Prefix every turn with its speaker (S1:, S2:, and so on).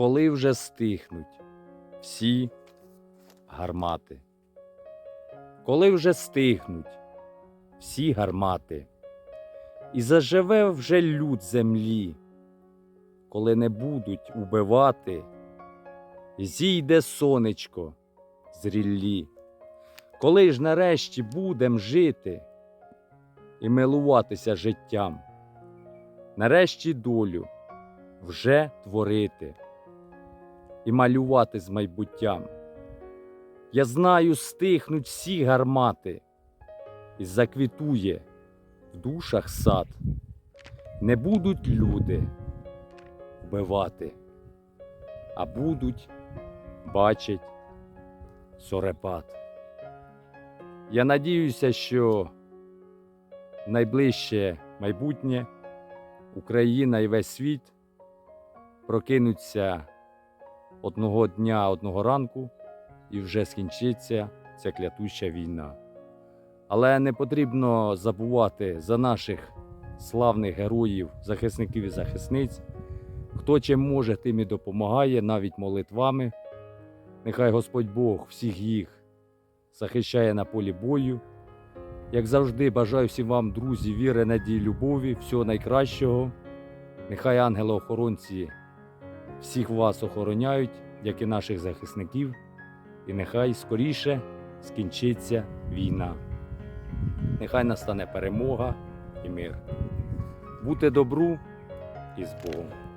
S1: коли вже стихнуть всі гармати. Коли вже стихнуть всі гармати, і заживе вже люд землі, коли не будуть убивати, зійде сонечко з ріллі, коли ж нарешті будем жити і милуватися життям, нарешті долю вже творити і малювати з майбуттям. Я знаю, стихнуть всі гармати, і заквітує в душах сад. Не будуть люди вбивати, а будуть бачить сорепат. Я надіюся, що найближче майбутнє Україна і весь світ прокинуться одного дня, одного ранку, і вже скінчиться ця клятуща війна. Але не потрібно забувати за наших славних героїв, захисників і захисниць. Хто чим може, тим і допомагає, навіть молитвами. Нехай Господь Бог всіх їх захищає на полі бою. Як завжди, бажаю всім вам, друзі, віри, надії, любові, всього найкращого. Нехай ангели-охоронці всіх вас охороняють, як і наших захисників, і нехай скоріше скінчиться війна. Нехай настане перемога і мир. Бути добру і з Богом.